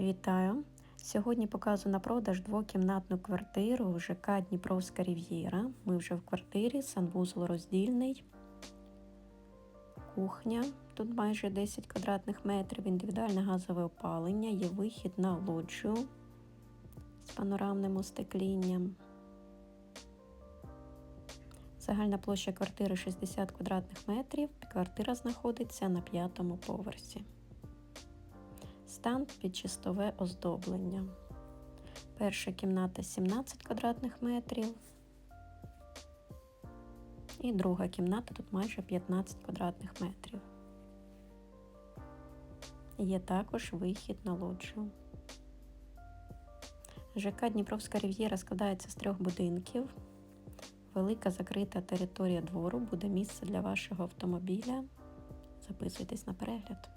Вітаю! Сьогодні показую на продаж двокімнатну квартиру ЖК Дніпровська Рів'єра. Ми вже в квартирі, санвузол роздільний, кухня. Тут майже 10 квадратних метрів, індивідуальне газове опалення, є вихід на лоджію з панорамним остеклінням. Загальна площа квартири 60 квадратних метрів. Квартира знаходиться на п'ятому поверсі. Стан під чистове оздоблення. Перша кімната 17 квадратних метрів. І друга кімната тут майже 15 квадратних метрів. Є також вихід на лоджію. ЖК Дніпровська Рів'єра складається з трьох будинків. Велика закрита територія двору буде місце для вашого автомобіля. Записуйтесь на перегляд.